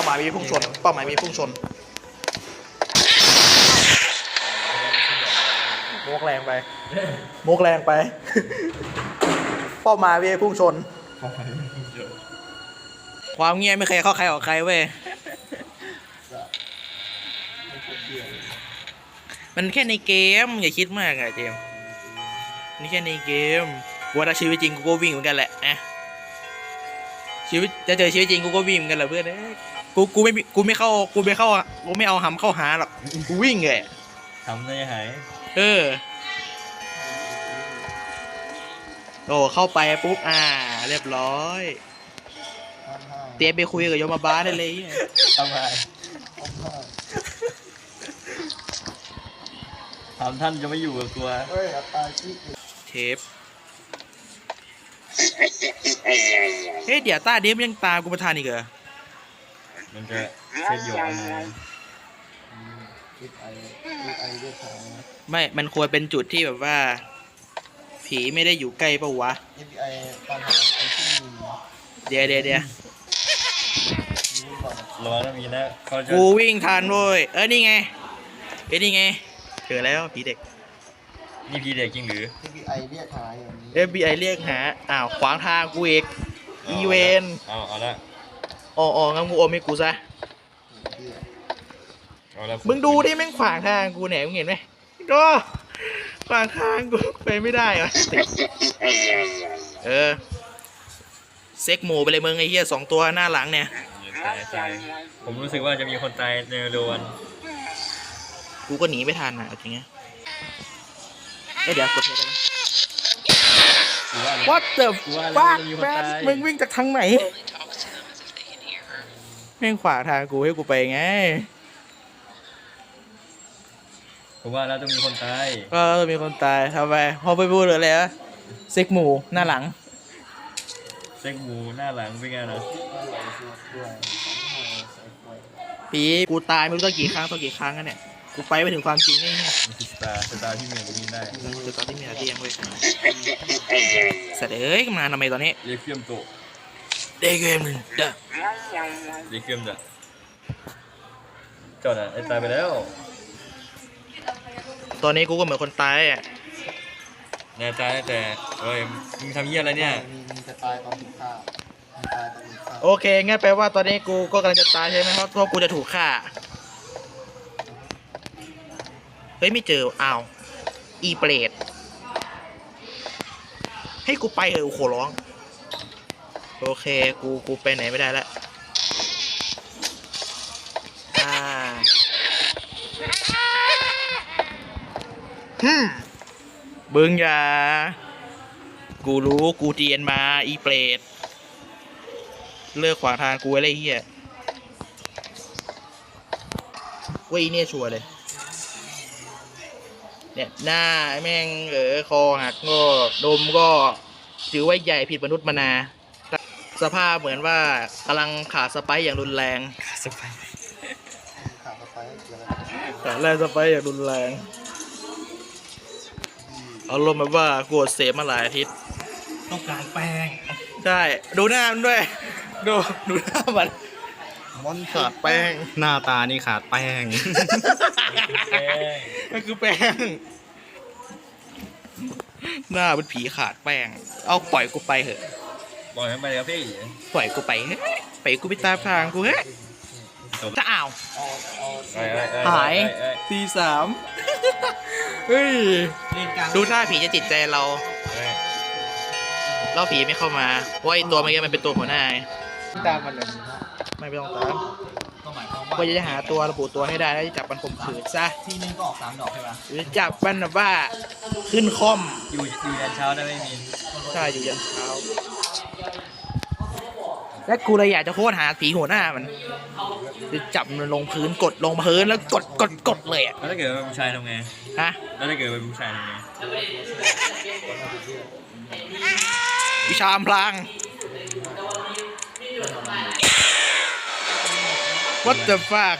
ป้าหมายมีพุ่งชนเป้าหมายมีพุ่งชนโมกแรงไปโมกแรงไป เป้าหมายมีพุ่งชน ความเงียบไม่เคยเข้าใครออกใครเว้ยมันแค่ในเกม อย่าคิดมากอะเจมส์นี่แค่ในเกมว่าถ้าชีวิตจริงกูก็วิ่งเหมือนกันแหละนะชีวิตจะเจอชีวิตจริงกูก็วิ่งเหมือนกันแหละเพื่อนเอ้ย กูกูไม่มีกูไม่เข้ากูไม่เข้ากูไม่เอาหำเข้าหาหรอกกูวิ่งเลย ทำได้หายเออ โอ้เข้าไปปุ๊บอ่า เรียบร้อย เตรียมไปคุยกับโยมบาลได้เลยเหี้ยทำไมถามท่านจะไม่อยู่กับตัวเฮ้ยอัตราที่เทปเฮ้ยเดี๋ยวตาเดมยังตามกูประธานอีกเหรอ มันจะเช็ดหยกยังไงคิดไอคิดไอเรียกทางนะไม่ มันควรเป็นจุดที่แบบว่า ผีไม่ได้อยู่ใกล้ปะวะ FBI ตามหาไอ้ที่มีเดี๋ยวเดี๋ยวเดี๋ยวมีก่อนระวังนะมีนะเขาจะกูวิ่งทันเว้ย เออนี่ไง เอ้ยนี่ไงเจอแล้วผีเด็ก นี่พี่เด็กจริงหรือ FBI เรียกหาอย่างนี้ FBI เรียกหา อ้าว ขวางทางกูเอกอีเวน เอาเอาละ อ๋ออ๋องั้นกูอมให้กูซะที่เอาละมึงดูดิแม่งขวางทางกูเนี่ยมึงเห็นไหมก็ขวางทางกูไปไม่ได้วะเออ เซ็กหมูไปเลยมึงไอ้เหี้ยสองตัวหน้าหลังเนี่ย ตายตายผมรู้สึกว่าจะมีคนตายในเร็ววันกูก็หนีไม่ทันอะเอาจริงๆนะเอ้ยเดี๋ยวกดเลยได้ไหม กูว่าแล้ว What the กูว่าแล้ว fuck จะมีคน man ตาย มึงวิ่งจากทางไหน แม่งขวางทางกูให้กูไปไงผมว่าแล้วต้องมีคนตายก็มีคนตายทำไมพอไปพูดเลยอะไรวะเซ็กหมูหน้าหลัง เซ็กหมูหน้าหลังเป็นไงนะด้วยด้วยสองหัวใส่ไฟปีกูตายไม่รู้ตั้งกี่ครั้งต่อกี่ครั้งแล้วเนี่ยกูไปไม่ถึงความจริงไอ้เนี่ยมันคือสตาร์สตาร์ที่มีตรงนี้ได้คือตอนที่มีอาเทียงเว้ยสัตว์เอ้ยมาทำไมตอนนี้เรียกเฟียมโตะเด็กเกมหนึ่งเด้อเรียกเฟียมจ้ะจอดอะไอ้ตายไปแล้ว ตอนนี้กูก็เหมือนคนตายอะแน่ใจแต่เอ้ยมึงทำเยี่ยอะไรเนี่ย มีมีจะตายตอนถูกฆ่ามีตายตอนถูกฆ่าโอเคงั้นแปลว่าตอนนี้กูก็กำลังจะตายใช่ไหมเพราะเพราะกูจะถูกฆ่าเฮ้ยไม่เจออ้าวอีเปรตให้กูไปเถอะกูขอร้อง โอเค กู กูไปไหนไม่ได้แล้วอ่าฮึมบึงอย่ากูรู้กูเจียนมาอีเปรตเลิกขวางทางกูไว้เลยไอ้เฮียเว้ยเนี่ยชัวร์เลย เนี่ยหน้าแม่งเออคอหักงอนมก็ ถือว่าใหญ่ผิดมนุษย์มานา สภาพเหมือนว่ากำลังขาดสไปซ์อย่างรุนแรงสไปขาดสไปร์เกี่ยวอะไรขาดแรงสไปซ์อย่างรุนแรงอารมณ์แบบว่ากูอดเสพมาหลายอาทิตย์ต้องการแป้งใช่ดูหน้ามันด้วย ดูดูหน้ามันมอนขาดแป้ง หน้าตานี่ขาดแป้งแป้งมันคือแป้ง หน้าเป็นผีขาดแป้ง เอาปล่อยกูไปเถอะ บอกให้ไปครับพี่ปล่อยกูไปเฮ้ยไปล่อยกูไปตามทางกูเฮ้ยจะอ้าว เอาเอาเอ้ยเอ้ยเอ้ยหาย เอ้ยตีสามเฮ้ยเล่นกลางดูท่าผีจะจิตใจเรา เอ้ยเราผีไม่เข้ามาเพราะไอตัวเมื่อกี้มันเป็นตัวหัวหน้าไงตามมันเลยนะไม่ต้องตามก็หมายความว่าก็จะหาตัวระบุตัวให้ได้แล้วจะจับมันข่มขืนซะทีนึงก็ออกสามดอกใช่ไหมหรือจับมันแบบว่าขึ้นคอมอยู่อยู่ยันเช้าได้ไม่มีใช่อยู่ยันเช้า และกูเลยอยากจะโคตรหาผีหัวหน้ามันคือจับมันลงพื้นกดลงพื้นแล้วกดกดกดเลยอะแล้วถ้าเกิดเป็นผู้ชายทำไงฮะแล้วถ้าเกิดเป็นผู้ชายทำไงวิชาอำพลาง What the fuck